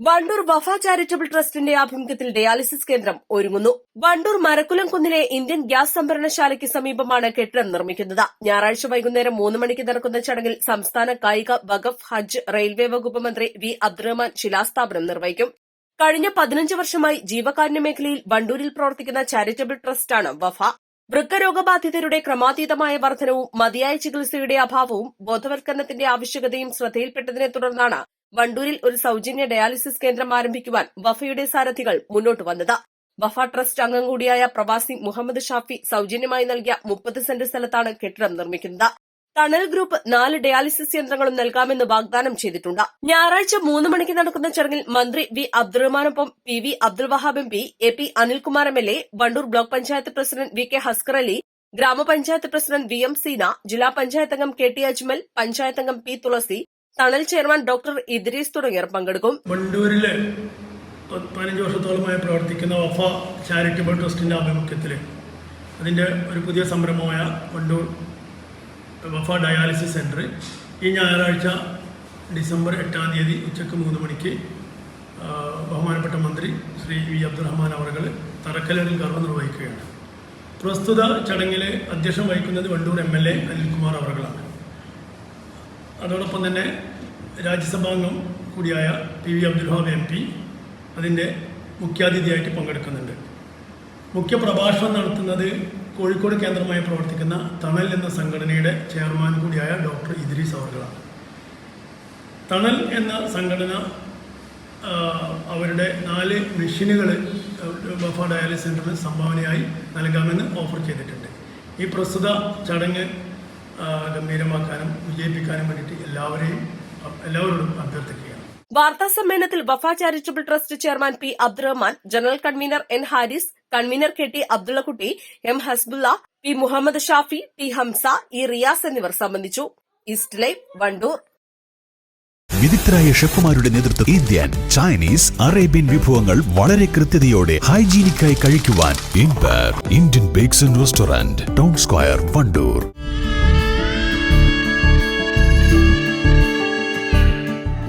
Wandoor Wafa charitable ട്രസ്റ്റിന്റെ ആഭിമുഖ്യത്തിൽ dialysis കേന്ദ്രം ഒരുങ്ങുന്നു. വണ്ടൂർ മരക്കുലം കുന്നിലെ ഇന്ത്യൻ ഗ്യാസ് സംഭരണശാലയ്ക്ക് സമീപമാണ് കെട്ടിടം നിർമ്മിക്കുന്നത്. ഞായറാഴ്ച വൈകുന്നേരം മൂന്ന് മണിക്ക് നടക്കുന്ന ചടങ്ങിൽ സംസ്ഥാന കായിക വഖഫ് ഹജ്ജ് റെയിൽവേ വകുപ്പ് മന്ത്രി വി. അബ്ദുറഹ്മാൻ ശിലാസ്ഥാപനം നിർവഹിക്കും. കഴിഞ്ഞ പതിനഞ്ച് വർഷമായി ജീവകാരുണ്യ മേഖലയിൽ വണ്ടൂരിൽ പ്രവർത്തിക്കുന്ന ചാരിറ്റബിൾ ട്രസ്റ്റാണ് വഫ. വൃക്കരോഗബാധിതരുടെ ക്രമാതീതമായ വർധനവും മതിയായ ചികിത്സയുടെ അഭാവവും ബോധവൽക്കരണത്തിന്റെ ആവശ്യകതയും ശ്രദ്ധയിൽപ്പെട്ടതിനെ തുടർന്നാണ് വണ്ടൂരിൽ ഒരു സൌജന്യ ഡയാലിസിസ് കേന്ദ്രം ആരംഭിക്കുവാൻ വഫയുടെ സാരഥികൾ മുന്നോട്ട് വന്നത്. വഫ ട്രസ്റ്റ് അംഗം കൂടിയായ പ്രവാസി മുഹമ്മദ് ഷാഫി സൌജന്യമായി നൽകിയ മുപ്പത് സെന്റ് സ്ഥലത്താണ് കെട്ടിടം നിർമ്മിക്കുന്നത്. തണൽ ഗ്രൂപ്പ് നാല് ഡയാലിസിസ് യന്ത്രങ്ങളും നൽകാമെന്ന് വാഗ്ദാനം ചെയ്തിട്ടുണ്ട്. ഞായറാഴ്ച മൂന്ന് മണിക്ക് നടക്കുന്ന ചടങ്ങിൽ മന്ത്രി V അബ്ദുറഹ്മാനൊപ്പം P V Abdul Wahab M P A P Anilkumar M L A Wandoor block panchayat president V K Haskar Ali grama panchayat president V M Seena ജില്ലാ പഞ്ചായത്ത് അംഗം കെ ടി അജ്മൽ പഞ്ചായത്ത് അംഗം P Thulasi Thanal chairman doctor Idris തുടങ്ങിയവർ പങ്കെടുക്കും. വണ്ടൂരിൽ പതിനഞ്ച് വർഷത്തോളമായി പ്രവർത്തിക്കുന്ന Wafa charitable ട്രസ്റ്റിന്റെ ആഭിമുഖ്യത്തിൽ അതിന്റെ ഒരു പുതിയ സംരംഭമായ വണ്ടൂർ വഫ ഡയാലിസിസ് സെന്റർ ഈ ഞായറാഴ്ച ഡിസംബർ എട്ടാം തീയതി ഉച്ചയ്ക്ക് മൂന്ന് മണിക്ക് ബഹുമാനപ്പെട്ട മന്ത്രി ശ്രീ വി അബ്ദുറഹ്മാൻ അവർകൾ തറക്കല്ലിൽ കർമ്മ നിർവഹിക്കുകയാണ്. പ്രസ്തുത ചടങ്ങിലെ അധ്യക്ഷം വഹിക്കുന്നത് Wandoor M L A Anilkumar അവറുകളാണ്. അതോടൊപ്പം തന്നെ രാജ്യസഭാംഗം കൂടിയായ P V Abdul Wahab M P അതിന്റെ മുഖ്യാതിഥിയായിട്ട് പങ്കെടുക്കുന്നുണ്ട്. മുഖ്യ പ്രഭാഷണം നടത്തുന്നത് കോഴിക്കോട് കേന്ദ്രമായി പ്രവർത്തിക്കുന്ന തണൽ എന്ന സംഘടനയുടെ ചെയർമാൻ കൂടിയായ ഡോക്ടർ ഇദ്രീസ് അവർകളാണ്. തണൽ എന്ന സംഘടന അവരുടെ നാല് മെഷീനുകൾ ബഫ ഡയാലിസ് സെന്ററിന് സംഭാവനയായി നൽകാമെന്ന് ഓഫർ ചെയ്തിട്ടുണ്ട്. ഈ പ്രസ്തുത ചടങ്ങ് ഗംഭീരമാക്കാനും വിജയിപ്പിക്കാനും വേണ്ടിയിട്ട് എല്ലാവരെയും എല്ലാവരോടും അഭ്യർത്ഥിക്കുകയാണ്. വാർത്താ സമ്മേളനത്തിൽ Wafa charitable trust chairman P Abdurahman general convener N Haris convener K T Abdullakutty M Hasbulla P Muhammad Shafi T Hamsa E Riyas എന്നിവർ സംബന്ധിച്ചു. East live Wandoor. വിദഗ്ധരായ ഷെഫുമാരുടെ നേതൃത്വം ഇന്ത്യൻ ചൈനീസ് അറേബ്യൻ വിഭവങ്ങൾ വളരെ കൃത്യതയോടെ ഹൈജീനിക്കായി കഴിക്കുവാൻ ഇൻപർ Indian bakes and restaurant town square Wandoor.